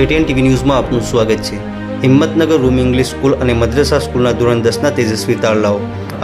ATN TV ન્યૂઝમાં આપનું સ્વાગત છે. હિંમતનગર રૂમ ઇંગ્લિશ સ્કૂલ અને મદ્રસા સ્કૂલના ધોરણ દસના તેજસ્વી તાળલાઓ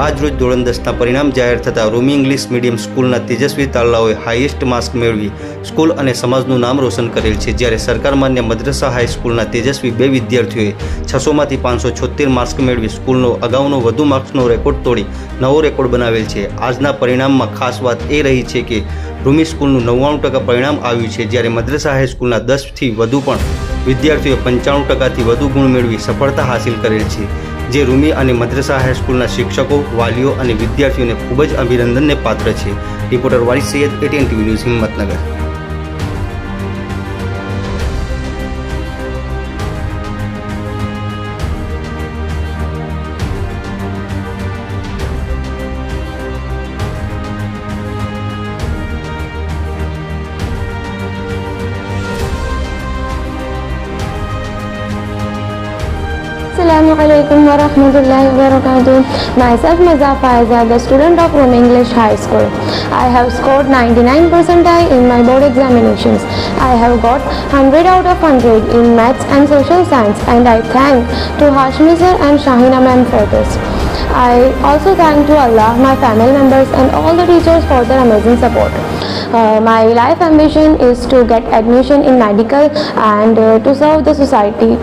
આજ રોજ ધોરણ દસના પરિણામ જાહેર થતાં રૂમ ઇંગ્લિશ મીડિયમ સ્કૂલના તેજસ્વી તાળલાઓએ હાઈએસ્ટ માર્ક્સ મેળવી સ્કૂલ અને સમાજનું નામ રોશન કરેલ છે. જ્યારે સરકાર માન્ય મદ્રસા હાઈસ્કૂલના તેજસ્વી બે વિદ્યાર્થીઓએ છસોમાંથી પાંચસો છોતેર માર્ક્સ મેળવી સ્કૂલનો અગાઉનો વધુ માર્ક્સનો રેકોર્ડ તોડી નવો રેકોર્ડ બનાવેલ છે. આજના પરિણામમાં ખાસ વાત એ રહી છે કે રૂમી સ્કૂલનું નવ્વાણું ટકા પરિણામ આવ્યું છે, જ્યારે મદ્રસા હાઈસ્કૂલના દસથી વધુ પણ વિદ્યાર્થીઓએ પંચાણું ટકાથી વધુ ગુણ મેળવી સફળતા હાંસિલ કરેલ છે. જે રૂમી અને મદ્રસા હાઈસ્કૂલના શિક્ષકો, વાલીઓ અને વિદ્યાર્થીઓને ખૂબ જ અભિનંદનને પાત્ર છે. Reporter Vali Saiyed, ATN TV news Himmatnagar. Assalamu alaikum wa rahmatullahi wa barakatuh. Myself Mazafa Azad, the student of Rome English High School. I have scored 99 percentile in my board examinations. I have got 100 out of 100 in maths and social science and I thank to Hashmi sir and Shahina ma'am for this. I also thank to Allah, my family members and all the teachers for their amazing support. Uh, my life ambition is to get admission in medical and uh, to serve the society.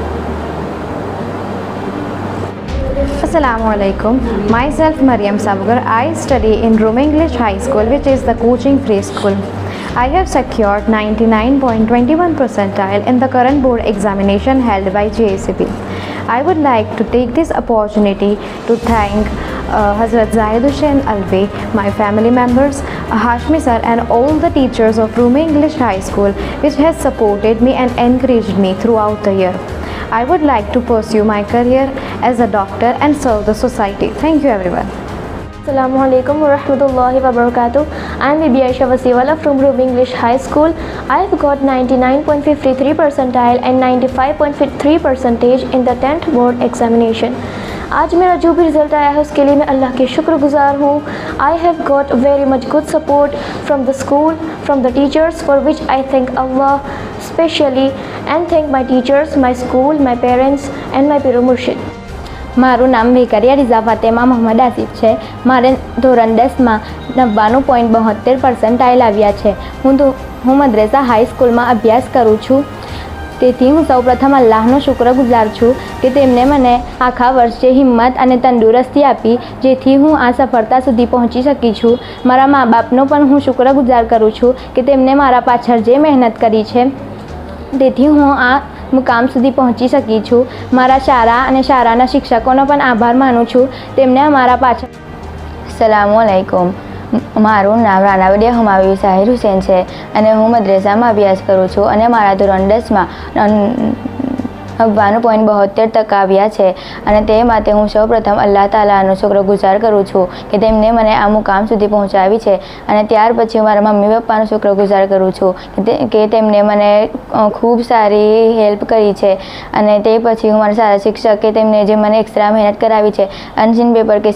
Assalamu alaikum. Myself Mariam Sabgar. I study in Room English High School, which is the coaching free school. I have secured 99.21 percentile in the current board examination held by JACP. I would like to take this opportunity to thank uh, Hazrat Zahid Hussain Alvi, my family members, Hashmi sir and all the teachers of Room English High School which has supported me and encouraged me throughout the year. I would like to pursue my career as a doctor and serve the society. Thank you everyone. Assalamu alaikum wa rahmatullahi wa barakatuh. I am Bibi Aisha Wasiwala from Rube English High School. I have got 99.53 percentile and 95.3 percentage in the 10th board examination. आज मेरा जो भी result आया है उसके लिए मैं अल्लाह के शुक्रगुजार हूँ I have got very much good support from the school from the teachers for which I thank Allah specially and thank my teachers my school my parents and my पीरो मुर्शिद મારું નામ વેકરિયા રિઝા ફાતેમા મોહમ્મદ આસિફ છે. મારે ધોરણ દસમાં નવ્વાણું પોઈન્ટ બોતેર પર્સન્ટાઇલ આવ્યા છે. હું હું મદ્રેસા હાઈ સ્કૂલમાં અભ્યાસ કરું છું. તેથી હું સૌપ્રથમ અલ્લાહનો શુક્રગુજાર છું કે તેમણે મને આખા વર્ષે હિંમત અને તંદુરસ્તી આપી, જેથી હું આ સફળતા સુધી પહોંચી શકી છું. મારા મા બાપનો પણ હું શુક્રગુજાર કરું છું કે તેમણે મારા પાછળ જે મહેનત કરી છે. તેથી હું આ મુકામ સુધી પહોંચી શકી છું. મારા શાળા અને શાળાના શિક્ષકોનો પણ આભાર માનું છું. તેમને અમારા પાછળ સલામુ અલૈકુમ મારું નામ રાણાવડિયા હુમાવી સાહિર હુસેન છે અને હું મદ્રેસામાં અભ્યાસ કરું છું અને મારા ધોરણ દસમાં નવ્વાણું પોઈન્ટ બોતેર ટકા આવ્યા છે અને તે માટે હું સૌપ્રથમ અલ્લાહ તાલાનો શુક્રગુજાર કરું છું કે તેમને મને આ મુકામ સુધી પહોંચાવી છે અને ત્યાર પછી મારા મમ્મી પપ્પાનો શુક્રગુજાર કરું છું કે તેમણે મને ખૂબ સારી હેલ્પ કરી છે અને તે પછી હું મારા સારા શિક્ષકે તેમને જે મને એક્સ્ટ્રા મહેનત કરાવી છે અનસીન પેપર કે